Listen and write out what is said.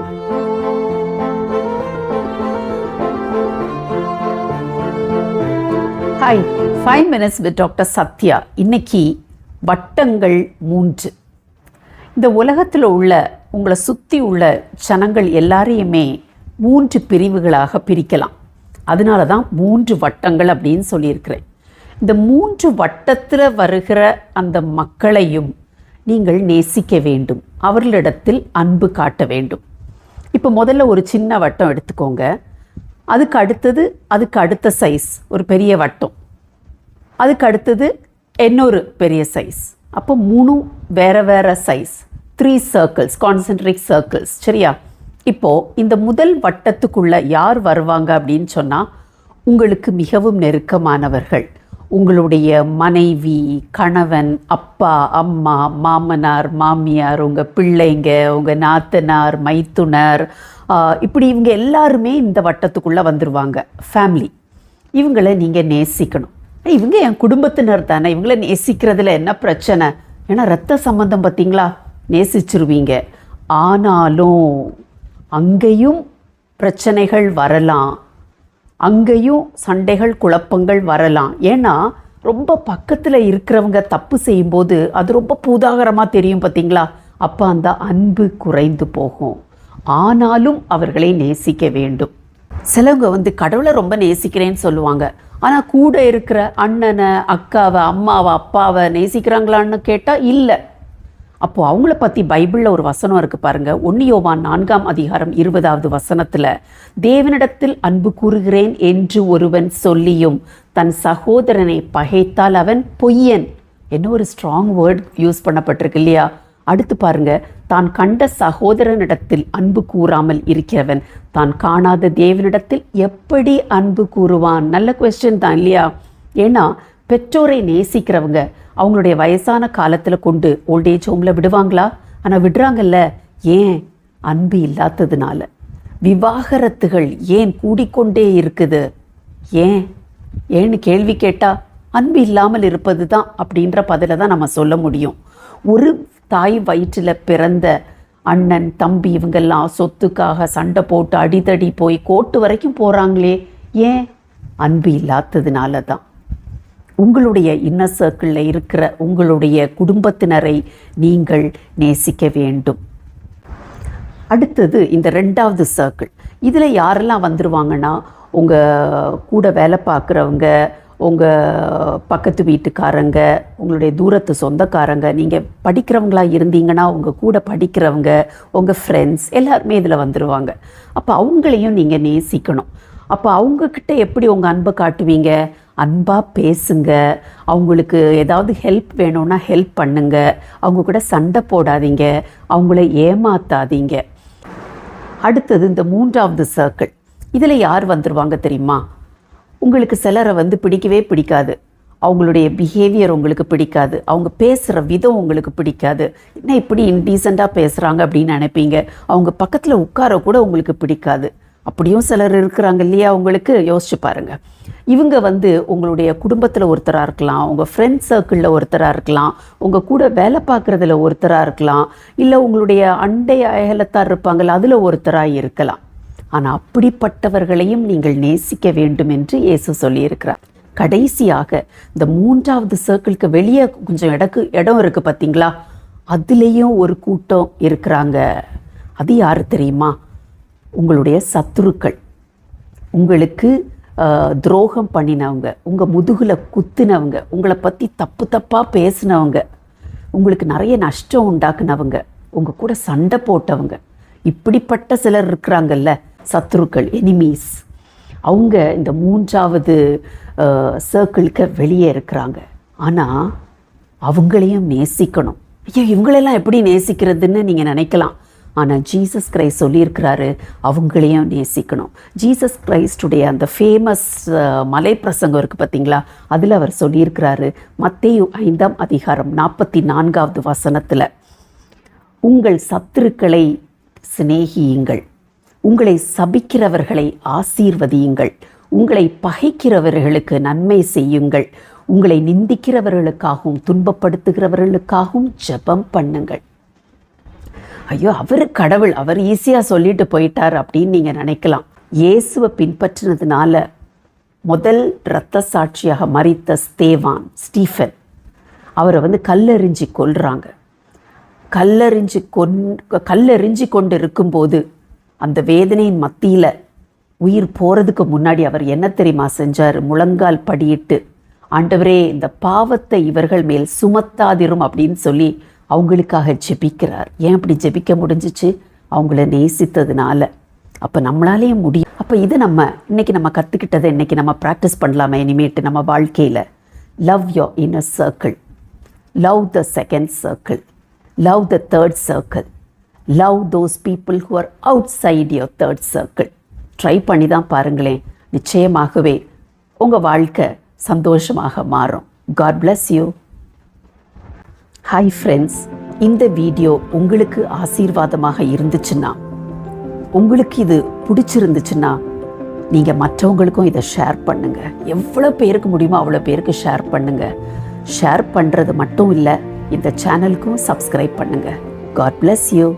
Hi five minutes with doctor Sathya இன்னைக்கு வட்டங்கள் மூன்று. இந்த உலகத்தில் உள்ள உங்களை சுற்றி உள்ள ஜனங்கள் எல்லாரையுமே மூன்று பிரிவுகளாக பிரிக்கலாம். அதனால தான் மூன்று வட்டங்கள் அப்படின்னு சொல்லியிருக்கிறேன். இந்த மூன்று வட்டத்தில் வருகிற அந்த மக்களையும் நீங்கள் நேசிக்க வேண்டும். அவர்களிடத்தில் அன்பு காட்ட வேண்டும். இப்போ முதல்ல ஒரு சின்ன வட்டம் எடுத்துக்கோங்க. அதுக்கு அடுத்தது அதுக்கு அடுத்த சைஸ் ஒரு பெரிய வட்டம். அதுக்கு அடுத்தது இன்னொரு பெரிய சைஸ் அப்போ மூணும் வேறு வேறு size three circles concentric circles சரியா? இப்போது இந்த முதல் வட்டத்துக்குள்ளே யார் வருவாங்க அப்படின்னு சொன்னால் உங்களுக்கு மிகவும் நெருக்கமானவர்கள். உங்களுடைய மனைவி கணவன் அப்பா அம்மா மாமனார் மாமியார் உங்கள் பிள்ளைங்க உங்கள் நாத்தனார் மைத்துனர் இப்படி இவங்க எல்லாருமே இந்த வட்டத்துக்குள்ளே வந்துருவாங்க. ஃபேமிலி இவங்களை நீங்கள் நேசிக்கணும். இவங்க என் குடும்பத்தினர் தானே. இவங்கள நேசிக்கிறதுல என்ன பிரச்சனை? ஏன்னா ரத்த சம்பந்தம் பார்த்தீங்களா? நேசிச்சிருவீங்க. ஆனாலும் அங்கேயும் பிரச்சனைகள் வரலாம். அங்கேயும் சண்டைகள் குழப்பங்கள் வரலாம். ஏன்னா ரொம்ப பக்கத்தில் இருக்கிறவங்க தப்பு செய்யும்போது அது ரொம்ப பூதாகரமாக தெரியும் பார்த்தீங்களா அப்போ அந்த அன்பு குறைந்து போகும். ஆனாலும் அவர்களை நேசிக்க வேண்டும். சிலவங்க வந்து கடவுளை ரொம்ப நேசிக்கிறேன்னு சொல்லுவாங்க. ஆனால் கூட இருக்கிற அண்ணனை அக்காவை அம்மாவை அப்பாவை நேசிக்கிறாங்களான்னு கேட்டால் இல்லை. அப்போ அவங்கள பற்றி பைபிளில் ஒரு வசனம் இருக்கு பாருங்க. ஒன்னியோவான் நான்காம் அதிகாரம் இருபதாவது வசனத்தில் தேவனிடத்தில் அன்பு கூறுகிறேன் என்று ஒருவன் சொல்லியும் தன் சகோதரனை பகைத்தால் அவன் பொய்யன். என்ன ஒரு ஸ்ட்ராங் வேர்ட் யூஸ் பண்ணப்பட்டிருக்கு இல்லையா? அடுத்து பாருங்க தான் கண்ட சகோதரனிடத்தில் அன்பு கூறாமல் இருக்கிறவன் தான் காணாத தேவனிடத்தில் எப்படி அன்பு கூறுவான்? நல்ல கொஸ்டின் தான் இல்லையா? ஏன்னா பெற்றோரை நேசிக்கிறவங்க அவங்களுடைய வயசான காலத்தில் கொண்டு ஓல்டேஜ் ஹோமில் விடுவாங்களா? ஆனால் விடுறாங்கல்ல. ஏன்? அன்பு இல்லாததுனால. விவாகரத்துகள் ஏன் கூடிக்கொண்டே இருக்குது? ஏன்? ஏன்னு கேள்வி கேட்டால் அன்பு இல்லாமல் இருப்பது தான் அப்படின்ற பதிலை தான் நம்ம சொல்ல முடியும். ஒரு தாய் வயிற்றில் பிறந்த அண்ணன் தம்பி இவங்கெல்லாம் சொத்துக்காக சண்டை போட்டு அடிதடி போய் கோட்டு வரைக்கும் போகிறாங்களே ஏன்? அன்பு இல்லாததுனால தான் உங்களுடைய இன்னர் சர்க்கிளில் இருக்கிற உங்களுடைய குடும்பத்தினரை நீங்கள் நேசிக்க வேண்டும். அடுத்தது இந்த ரெண்டாவது சர்க்கிள் இதில் யாரெல்லாம் வந்துருவாங்கன்னா உங்கள் கூட வேலை பார்க்குறவங்க உங்கள் பக்கத்து வீட்டுக்காரங்க உங்களுடைய தூரத்து சொந்தக்காரங்க நீங்கள் படிக்கிறவங்களா இருந்தீங்கன்னா உங்கள் கூட படிக்கிறவங்க உங்கள் ஃப்ரெண்ட்ஸ் எல்லாருமே இதில் வந்துடுவாங்க அப்போ அவங்களையும் நீங்கள் நேசிக்கணும். அப்போ அவங்கக்கிட்ட எப்படி உங்கள் அன்பை காட்டுவீங்க? அன்பாக பேசுங்க. அவங்களுக்கு ஏதாவது ஹெல்ப் வேணும்னா ஹெல்ப் பண்ணுங்க. அவங்க கூட சண்டை போடாதீங்க. அவங்கள ஏமாத்தாதீங்க. அடுத்தது இந்த மூன்றாவது சர்க்கிள் இதில் யார் வந்துருவாங்க தெரியுமா? உங்களுக்கு சிலரை வந்து பிடிக்கவே பிடிக்காது. அவங்களுடைய பிஹேவியர் உங்களுக்கு பிடிக்காது. அவங்க பேசுகிற விதம் உங்களுக்கு பிடிக்காது. என்ன இப்படி இன்டீசெண்டாக பேசுகிறாங்க அப்படின்னு நினைப்பீங்க? அவங்க பக்கத்தில் உட்கார கூட உங்களுக்கு பிடிக்காது. அப்படியும் சிலர் இருக்கிறாங்க இல்லையா உங்களுக்கு? யோசிச்சு பாருங்க. இவங்க வந்து உங்களுடைய குடும்பத்தில் ஒருத்தராக இருக்கலாம் உங்கள் ஃப்ரெண்ட் சர்க்கிளில் ஒருத்தராக இருக்கலாம் உங்கள் கூட வேலை பார்க்குறதுல ஒருத்தராக இருக்கலாம் இல்லை உங்களுடைய அண்டை அயலத்தார் இருப்பாங்கள்ல அதில் ஒருத்தராக இருக்கலாம். ஆனால் அப்படிப்பட்டவர்களையும் நீங்கள் நேசிக்க வேண்டும் என்று இயேசு சொல்லியிருக்கிறார். கடைசியாக இந்த மூன்றாவது சர்க்கிளுக்கு வெளியே கொஞ்சம் இடக்கு இடம் இருக்குது பார்த்தீங்களா அதுலேயும் ஒரு கூட்டம் இருக்கிறாங்க. அது யார் தெரியுமா? உங்களுடைய சத்துருக்கள். உங்களுக்கு துரோகம் பண்ணினவங்க உங்கள் முதுகில் குத்துனவங்க உங்களை பற்றி தப்பு தப்பாக பேசினவங்க உங்களுக்கு நிறைய நஷ்டம் உண்டாக்குனவங்க உங்கள் கூட சண்டை போட்டவங்க இப்படிப்பட்ட சிலர் இருக்கிறாங்கல்ல சத்துருக்கள் எனிமீஸ் அவங்க இந்த மூன்றாவது சர்க்கிளுக்கு வெளியே இருக்கிறாங்க. ஆனால் அவங்களையும் நேசிக்கணும். ஐயோ இவங்களெல்லாம் எப்படி நேசிக்கிறதுன்னு நீங்கள் நினைக்கலாம். ஆனால் ஜீசஸ் கிரைஸ்ட் சொல்லியிருக்கிறாரு அவங்களையும் நேசிக்கணும். ஜீசஸ் கிரைஸ்டுடைய அந்த ஃபேமஸ் மலை பிரசங்கம் இருக்குது பார்த்தீங்களா அதில் அவர் சொல்லியிருக்கிறாரு மத்தேயு ஐந்தாம் அதிகாரம் நாற்பத்தி நான்காவது வசனத்தில் உங்கள் சத்துருக்களை சிநேகியுங்கள். உங்களை சபிக்கிறவர்களை ஆசீர்வதியுங்கள். உங்களை பகைக்கிறவர்களுக்கு நன்மை செய்யுங்கள். உங்களை நிந்திக்கிறவர்களுக்காகவும் துன்பப்படுத்துகிறவர்களுக்காகவும் ஜெபம் பண்ணுங்கள். ஐயோ அவர் கடவுள் அவர் ஈஸியாக சொல்லிட்டு போயிட்டார் அப்படின்னு நீங்கள் நினைக்கலாம். இயேசுவை பின்பற்றினதுனால முதல் இரத்த சாட்சியாக மறித்த ஸ்தேவான் ஸ்டீஃபன் அவரை வந்து கல்லெறிஞ்சி கொள்கிறாங்க கல்லெறிஞ்சு கொன் கல்லெறிஞ்சு கொண்டு இருக்கும்போது அந்த வேதனையின் மத்தியில் உயிர் போகிறதுக்கு முன்னாடி அவர் என்ன தெரியுமா செஞ்சார்? முழங்கால் படியிட்டு ஆண்டவரே இந்த பாவத்தை இவர்கள் மேல் சுமத்தாதிரும் அப்படின்னு சொல்லி அவங்களுக்காக ஜெபிக்கிறார். ஏன் அப்படி ஜெபிக்க முடிஞ்சிச்சு? அவங்கள நேசித்ததுனால. அப்போ நம்மளாலேயும் முடியும் அப்போ இது நம்ம இன்றைக்கி நம்ம கற்றுக்கிட்டதை இன்றைக்கி நம்ம ப்ராக்டிஸ் பண்ணலாமா இனிமேட்டு நம்ம வாழ்க்கையில். Love your inner circle love the second circle love the third circle love those people who are outside your third circle try பண்ணி தான் பாருங்களேன். நிச்சயமாகவே உங்கள் வாழ்க்கை சந்தோஷமாக மாறும். God bless you hi friends இந்த வீடியோ உங்களுக்கு ஆசீர்வாதமாக இருந்துச்சுன்னா உங்களுக்கு இது பிடிச்சிருந்துச்சுன்னா நீங்கள் மற்றவங்களுக்கும் இதை ஷேர் பண்ணுங்கள் எவ்வளோ பேருக்கு முடியுமோ அவ்வளோ பேருக்கு ஷேர் பண்ணுங்கள் ஷேர் பண்ணுறது மட்டும் இல்லை இந்த சேனலுக்கும் சப்ஸ்கிரைப் பண்ணுங்கள் காட் பிளஸ் யூ